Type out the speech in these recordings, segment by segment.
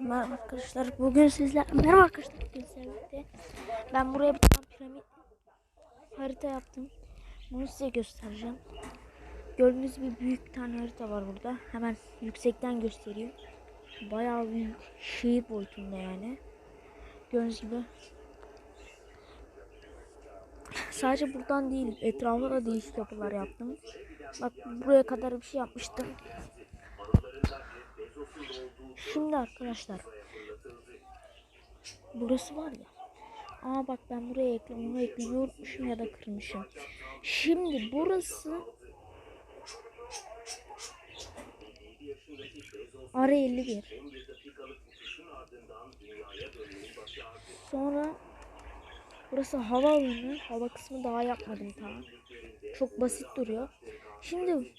Merhaba arkadaşlar. Bugün sizler merhaba arkadaşlar. Sizlerle ben buraya bir tane piramit harita yaptım. Bunu size göstereceğim. Gördüğünüz gibi büyük tane harita var burada. Hemen yüksekten göstereyim. Bayağı büyük şehir boyutunda yani. Gördüğünüz gibi. Sadece buradan değil, etrafında da değişik yapılar yaptım. Bak buraya kadar bir şey yapmıştım. Şimdi arkadaşlar burası var ya. Aa bak ben buraya eklemeyi onu eklemeyi unutmuşum ya da kırmışım. Şimdi burası Ara 51. Sonra burası havaalanı. Hava kısmı daha yapmadım tamam. Çok basit duruyor. Şimdi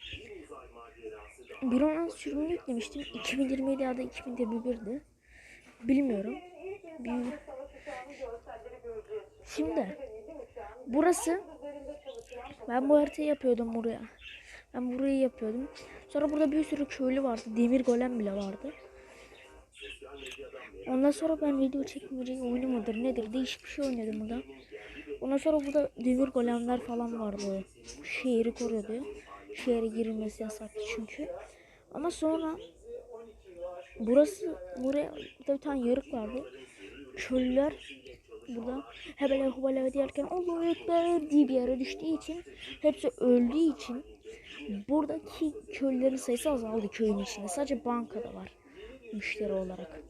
bir onun sürümünü yüklemiştim. 2027 ya da 2021'di. Bilmiyorum. Bir... Şimdi burası ben bu haritayı yapıyordum buraya. Ben burayı yapıyordum. Sonra burada bir sürü köylü vardı. Demir golem bile vardı. Ondan sonra ben video çekmeyeceğim oyunu mudur nedir değişik bir şey oynadım burada. Ondan sonra burada demir golemler falan vardı. Şehri koruyordu. Şehre girilmesi yasaktı çünkü. Ama sonra burası buraya burada bir tane yarık vardı. Köylüler burada hebele hubele derken Allahu Ekber diye bir yere düştüğü için hepsi öldüğü için buradaki köylülerin sayısı azaldı köyün içinde. Sadece bankada var müşteri olarak.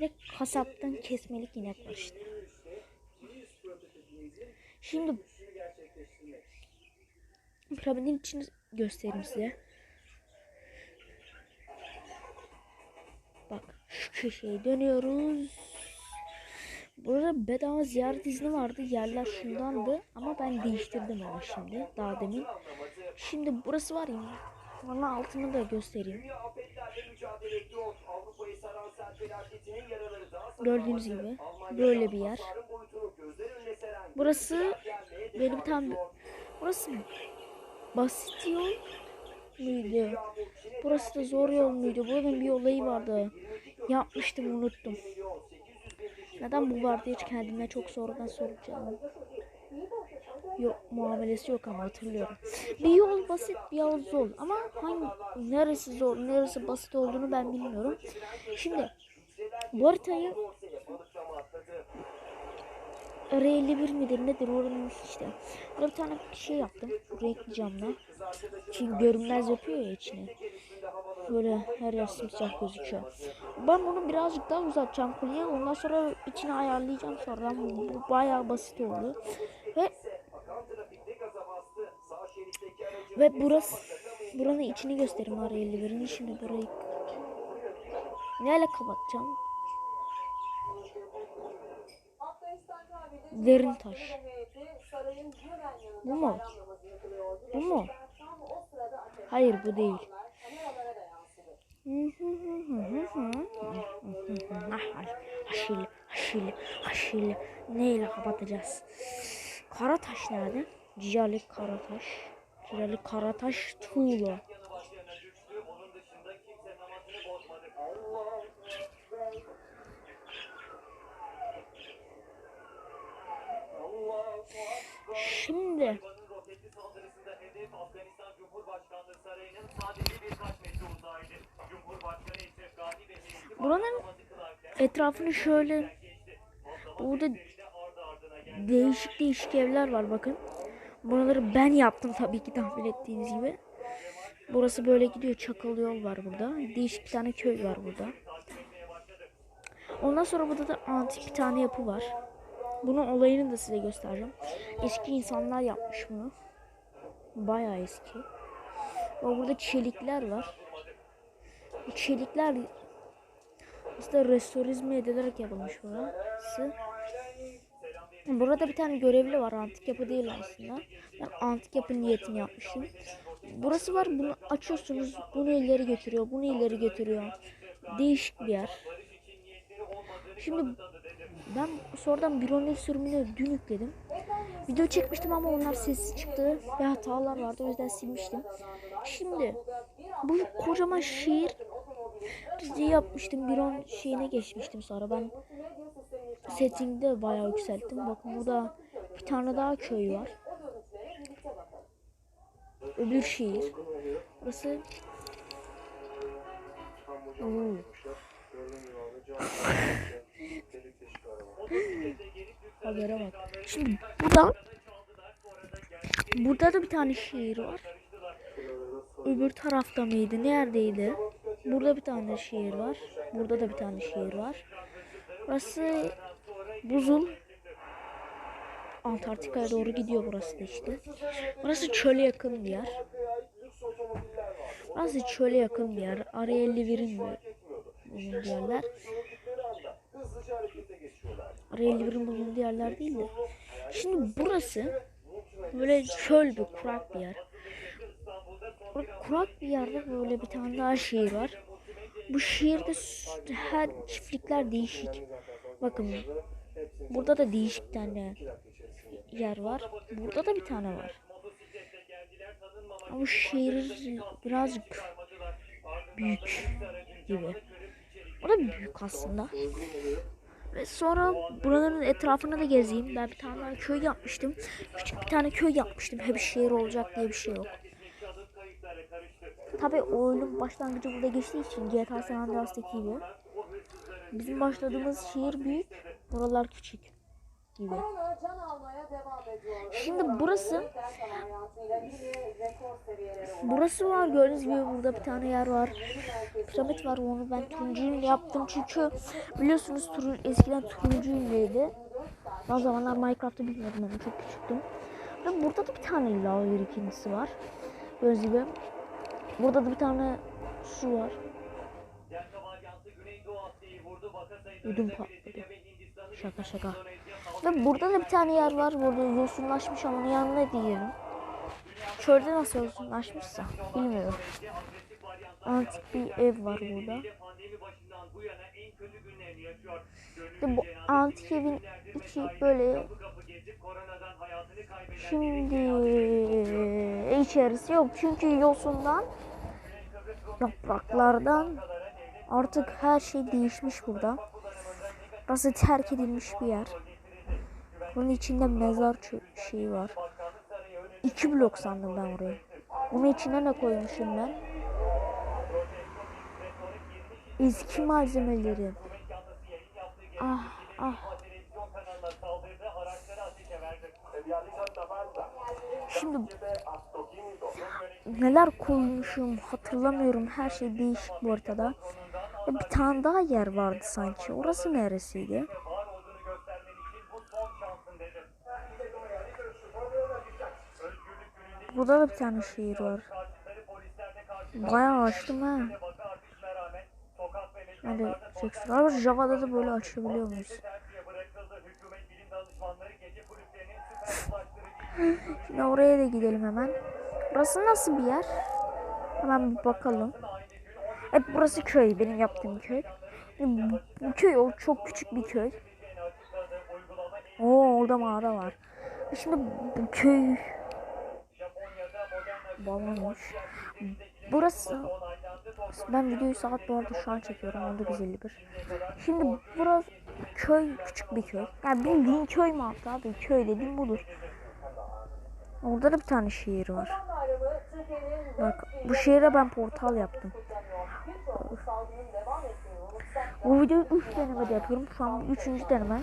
Ve kasaptan kesmelik inek var işte. Şimdi piramidin içini göstereyim size. Bak şu köşeye dönüyoruz. Burada bedava ziyaret izni vardı. Yerler şundandı ama ben değiştirdim onu şimdi. Daha demin. Şimdi burası var ya. Valla altını da göstereyim. Gördüğünüz gibi böyle bir yer. Burası benim tam burası basit yol muydu? Burası da zor yol muydu? Buranın bir olayı vardı. Yapmıştım unuttum. Neden bu vardı hiç kendime çok sonradan soracağım. Yok muamelesi yok ama hatırlıyorum. Bir yol basit bir yol zor ama hangi neresi zor neresi basit olduğunu ben bilmiyorum. Şimdi bu haritayı R51 midir nedir oranın işte. Burada bir tane şey yaptım. Renkli camla. Çünkü görünmez yapıyor ya içine. Böyle her yer simsiyah gözüküyor. Ben bunu birazcık daha uzatacağım kuleye. Ondan sonra içine ayarlayacağım sonra. Bu, bu bayağı basit oldu. Ve ve burası buranın içini göstereyim ara 51'in. Şimdi burayı neyle kapatacağım? Derin taş. Bu mu? Bu mu? Hayır bu değil. Haşil, haşil, haşil. Neyle kapatacağız? Karataş nerede? Cicali Karataş. Cicali Karataş tuğla. Şimdi buranın etrafını şöyle burada değişik değişik evler var bakın. Buraları ben yaptım tabii ki tahmin ettiğiniz gibi. Burası böyle gidiyor. Çakıl yol var burada. Değişik bir tane köy var burada. Ondan sonra burada da antik bir tane yapı var. Bunun olayını da size göstereceğim. Eski insanlar yapmış bunu. Bayağı eski. Ve burada çelikler var. Bu çelikler aslında restorizme edilerek yapılmış burası. Burada bir tane görevli var. Antik yapı değil aslında. Ben antik yapı niyetini yapmışım. Burası var. Bunu açıyorsunuz. Bunu ileri götürüyor. Bunu ileri götürüyor. Değişik bir yer. Şimdi ben sonradan Bironel sürümünü dün yükledim. Video çekmiştim ama onlar sessiz çıktı ve hatalar vardı o yüzden silmiştim. Şimdi bu kocaman şehir Dizi yapmıştım. Bir on şeyine geçmiştim sonra. Ben settingde bayağı yükselttim. Bakın burada bir tane daha köy var. Öbür şehir. Burası Oo. Habere bak. Şimdi burada burada da bir tane şehir var. Öbür tarafta mıydı? Neredeydi? Burada bir tane şehir var. Burada da bir tane şehir var. Burası buzul. Antarktika'ya doğru gidiyor burası da işte. Burası çöle yakın bir yer. Burası çöle yakın bir yer. Araya 51'in bulunduğu yerler. Araya 51'in bulunduğu yerler değil de. Şimdi burası böyle çöl bir kurak bir yer. Burada kurak bir yerde böyle bir tane daha şehir var. Bu şehirde her çiftlikler değişik. Bakın burada da değişik tane yer var. Burada da bir tane var. Ama şehir birazcık büyük gibi. O da büyük aslında. Ve sonra buraların etrafını da gezeyim. Ben bir tane daha köy yapmıştım. Küçük bir tane köy yapmıştım. Hep şehir olacak diye bir şey yok. Tabi oyunun başlangıcı burada geçtiği için GTA San Andreas'taki gibi. Bizim başladığımız şehir büyük, buralar küçük gibi. Korona can almaya devam ediyor. Şimdi burası burası var gördüğünüz gibi burada bir tane yer var. Piramit var onu ben turuncu ünlü yaptım çünkü biliyorsunuz turun, eskiden turuncu ünlüydü. O zamanlar Minecraft'ı bilmiyordum ben çok küçüktüm. Ve burada da bir tane lav birikintisi var. Gördüğünüz gibi. Burada da bir tane su var. Ödüm patladı. Şaka şaka. Ve burada da bir tane yer var. Burada yosunlaşmış ama yanına ne diyelim. Çölde nasıl yosunlaşmışsa bilmiyorum. Antik bir ev var burada. İşte bu antik evin içi böyle şimdi içerisi yok çünkü yosundan yapraklardan artık her şey değişmiş burada. Burası terk edilmiş bir yer. Bunun içinde mezar şeyi var. İki blok sandım ben orayı. Onun içine ne koymuşum ben? Eski malzemeleri. Ah ah. Şimdi neler koymuşum hatırlamıyorum. Her şey değişik bu ortada. Bir tane daha yer vardı sanki. Orası neresiydi? Burada da bir tane şehir var. Bayağı açtım ha. Hadi çeksin. Java'da da böyle açabiliyor muyuz? Şimdi oraya da gidelim hemen. Burası nasıl bir yer? Hemen bir bakalım. Evet burası köy. Benim yaptığım köy. Bu köy o çok küçük bir köy. Oo orada mağara var. Şimdi bu köy balonmuş. Burası ben videoyu saat bu arada şu an çekiyorum 19.51. Şimdi burası köy küçük bir köy. Yani bildiğin köy mü hatta abi köy dediğim budur. Orada da bir tane şehir var. Bak bu şehre ben portal yaptım. Bu videoyu 3 denemede yapıyorum. Şu an 3. deneme.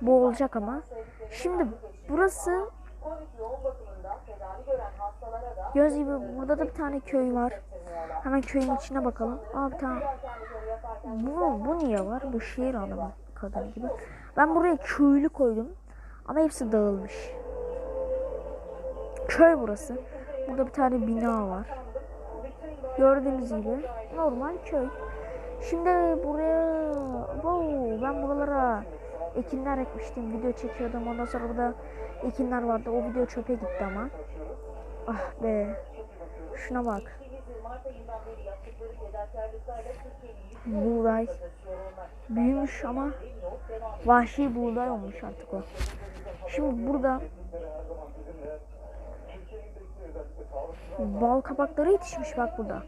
Bu olacak ama. Şimdi burası göz gibi burada da bir tane köy var. Hemen köyün içine bakalım. Aa bir tane. Bu, bu niye var? Bu şehir adamı kadın gibi. Ben buraya köylü koydum. Ama hepsi dağılmış. Köy burası. Burada bir tane bina var. Gördüğünüz gibi normal köy. Şimdi buraya wow, ben buralara ekinler ekmiştim. Video çekiyordum. Ondan sonra burada ekinler vardı. O video çöpe gitti ama. Ah be. Şuna bak. Buğday. Büyümüş ama vahşi buğday olmuş artık o. Şimdi burada Bal kabakları yetişmiş bak burada.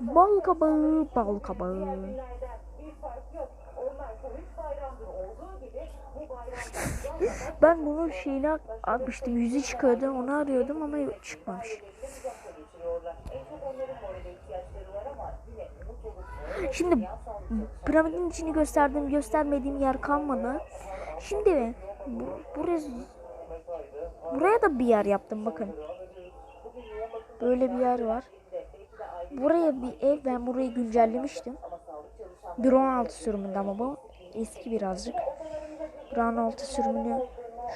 Bal kabağı, bal kabağı. bir fark yok. Onlar polis bayramdır olduğu gibi bu bayramda Ben bunun şeyini atmıştım. Yüzü çıkıyordu. Onu arıyordum ama çıkmamış. Şimdi piramidin içini gösterdim, göstermediğim yer kalmadı. Şimdi bu, buraya buraya da bir yer yaptım bakın. Böyle bir yer var. Buraya bir ev ben burayı güncellemiştim. 1.16 sürümünde ama bu eski birazcık. 1.16 sürümünü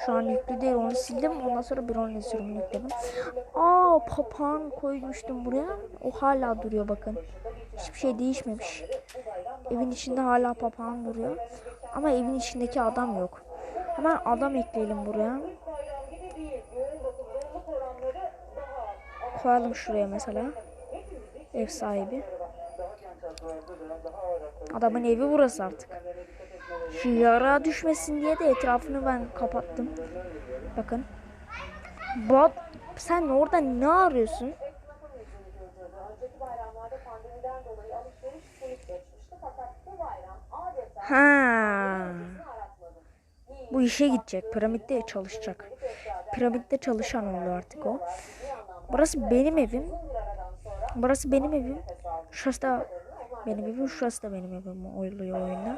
şu an yüklü değil onu sildim ondan sonra 1.17 sürümünü yükledim. Aa papağan koymuştum buraya. O hala duruyor bakın. Hiçbir şey değişmemiş. Evin içinde hala papağan duruyor. Ama evin içindeki adam yok. Hemen adam ekleyelim buraya. Koyalım şuraya mesela. Ev sahibi. Adamın evi burası artık. Şu yara düşmesin diye de etrafını ben kapattım. Bakın. Bak sen orada ne arıyorsun? Ha. Bu işe gidecek. Piramitte çalışacak. Piramitte çalışan oldu artık o. Burası benim evim. Burası benim evim. Şurası da benim evim. Şurası da benim evim oluyor oyunda.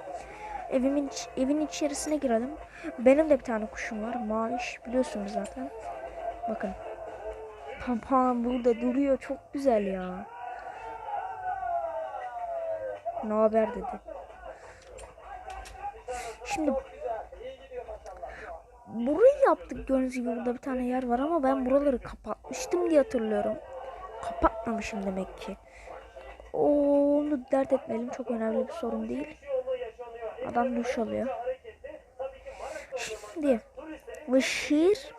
Evimin evin içerisine girelim. Benim de bir tane kuşum var. Maviş biliyorsunuz zaten. Bakın. Papağan burada duruyor. Çok güzel ya. Ne haber dedi. Şimdi burayı yaptık gördüğünüz gibi burada bir tane yer var ama ben buraları kapatmıştım diye hatırlıyorum. Kapatmamışım demek ki. Onu dert etmeyelim çok önemli bir sorun değil. Adam duş alıyor. Şimdi bu şiir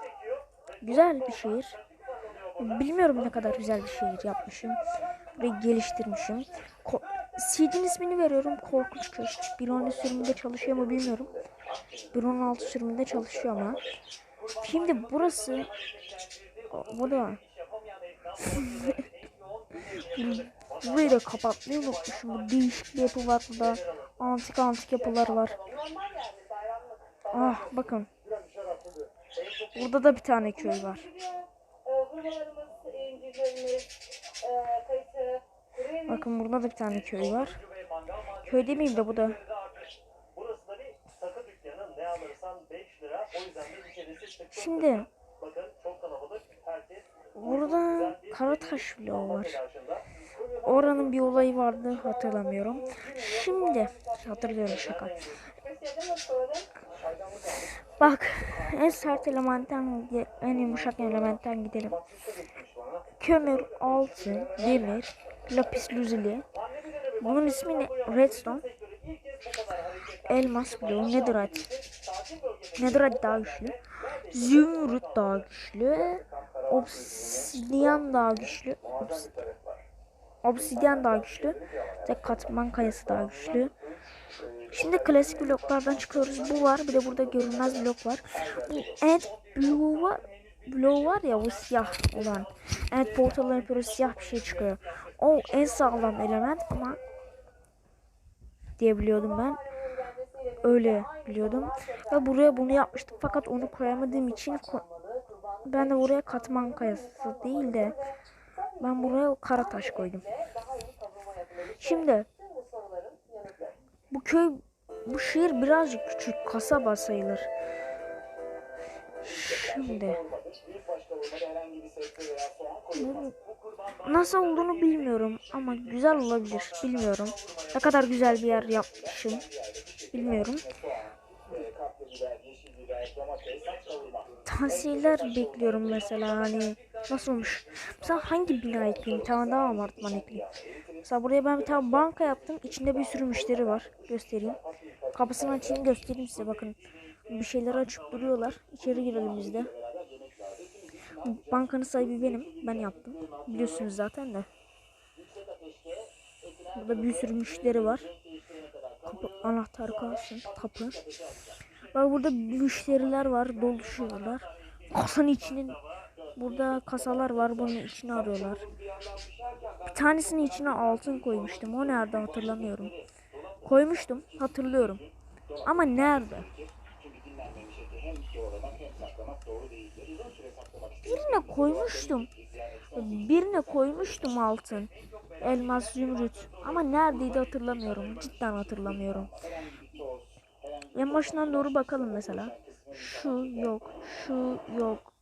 güzel bir şiir. Bilmiyorum ne kadar güzel bir şiir yapmışım. Burayı geliştirmişim. Ko- CD'nin ismini veriyorum. Korkunç Köşk. 1.10 sürümünde çalışıyor mu bilmiyorum. 1.16 sürümünde çalışıyor ama. Şimdi burası bu da Burayı da kapatmayı unutmuşum. Bu değişik bir yapı var burada. Antik antik yapılar var. Ah bakın. Burada da bir tane köy var. Bakın burada da bir tane köy var. Köy demeyeyim de bu da. Burası da bir takı dükkanı. Ne alırsan 5 lira. O yüzden de içerisi tıklım Şimdi burada Karataş bloğu var. Oranın bir olayı vardı hatırlamıyorum. Şimdi hatırlıyorum şaka. Bak en sert elementten en yumuşak elementten gidelim. Kömür, altın, demir, lapis lazuli. Bunun ismi ne? Redstone. Elmas bloğu, netherite. Netherite daha güçlü. Zümrüt daha güçlü. Obsidian daha güçlü. Obs- Obsidian daha güçlü. Tek katman kayası daha güçlü. Şimdi klasik bloklardan çıkıyoruz. Bu var. Bir de burada görünmez blok var. Bu End bloğu var. Bloğu var ya o siyah olan. End portalını yapıyoruz. Siyah bir şey çıkıyor. O en sağlam element ama diye biliyordum ben. Öyle biliyordum. Ve buraya bunu yapmıştık. Fakat onu koyamadığım için ben de buraya katman kayası değil de ben buraya kara taş koydum. Şimdi bu köy bu şehir birazcık küçük kasaba sayılır. Şimdi bu- nasıl olduğunu bilmiyorum ama güzel olabilir. Bilmiyorum. Ne kadar güzel bir yer yapmışım. Bilmiyorum. Tavsiyeler bekliyorum mesela hani nasıl olmuş? Mesela hangi bina ekleyeyim? Bir tane daha apartman ekleyeyim. Mesela buraya ben bir tane banka yaptım. İçinde bir sürü müşteri var. Göstereyim. Kapısını açayım göstereyim size bakın. Bir şeyler açıp duruyorlar. İçeri girelim biz de. Bankanın sahibi benim. Ben yaptım. Biliyorsunuz zaten de. Burada bir sürü müşteri var. Kapı, anahtar kalsın. Kapı. Bak burada müşteriler var. Doluşuyorlar. Kasanın içinin Burada kasalar var. Bunun içine arıyorlar. Bir tanesinin içine altın koymuştum. O nerede hatırlamıyorum. Koymuştum. Hatırlıyorum. Ama nerede? Birine koymuştum. Birine koymuştum altın. Elmas, zümrüt. Ama neredeydi hatırlamıyorum. Cidden hatırlamıyorum. En başından doğru bakalım mesela. Şu yok, şu yok.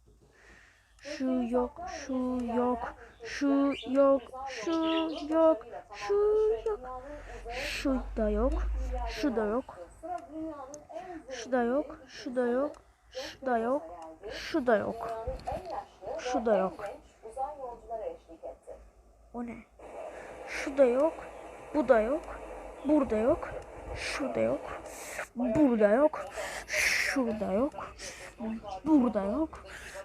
Şu yok, şu yok. Şu yok, şu yok. Şu yok. Şu da yok. Şu da yok. Şu da yok. Şu da yok. Şu da yok. Şu da yok. Şu da yok. O ne? Şu da yok. Bu da yok. Burada yok. Şurada yok. Burada yok. Şurada yok. Burada yok.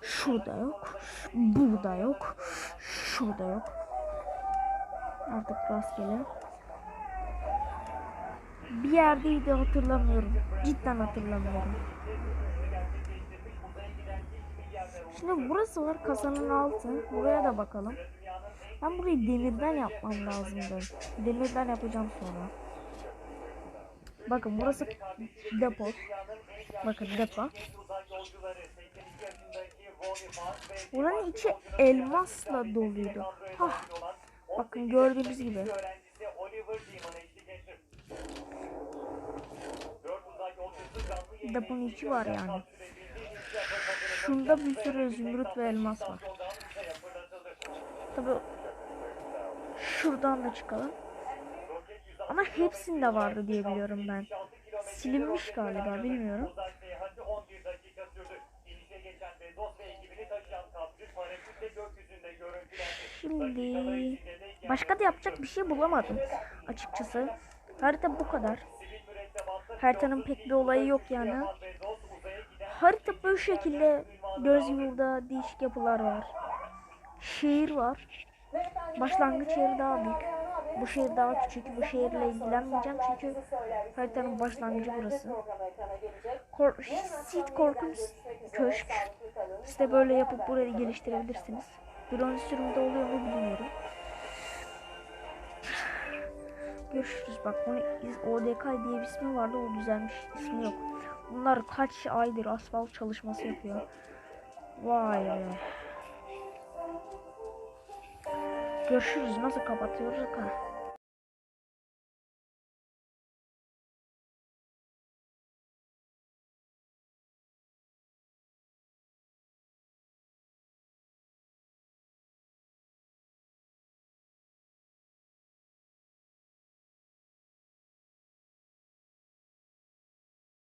Şurada yok. Burada yok. Şurada yok. Artık rastgele. Bir yerdeydi hatırlamıyorum. Cidden hatırlamıyorum. Şimdi burası var kasanın altı. Buraya da bakalım. Ben burayı demirden yapmam lazımdı. Demirden yapacağım sonra. Bakın burası depo. Bakın depo. Buranın içi elmasla doluydu. Hah. Bakın gördüğünüz gibi. yayına Deponun içi var yani. Şunda bir sürü zümrüt ve elmas var. Tabi şuradan da çıkalım. Roket 160 Ama hepsinde vardı diye biliyorum ben. 6 kilometre Silinmiş galiba bilmiyorum. Şimdi başka da yapacak bir şey bulamadım açıkçası. Harita bu kadar. Haritanın pek bir olayı yok yani. Harita bu şekilde göz burada değişik yapılar var. Şehir var. Başlangıç yeri daha büyük. Bu şehir daha küçük. Bu şehirle ilgilenmeyeceğim çünkü haritanın başlangıcı burası. Kor Seed Korkunç. Köşk. Siz böyle yapıp burayı geliştirebilirsiniz. Drone sürümde oluyor mu bilmiyorum. Görüşürüz. Bak bunu ODK diye bir ismi vardı. O düzelmiş. ismi yok. Bunlar kaç aydır asfalt çalışması yapıyor. Vay be. Görüşürüz. Nasıl kapatıyoruz? Ha.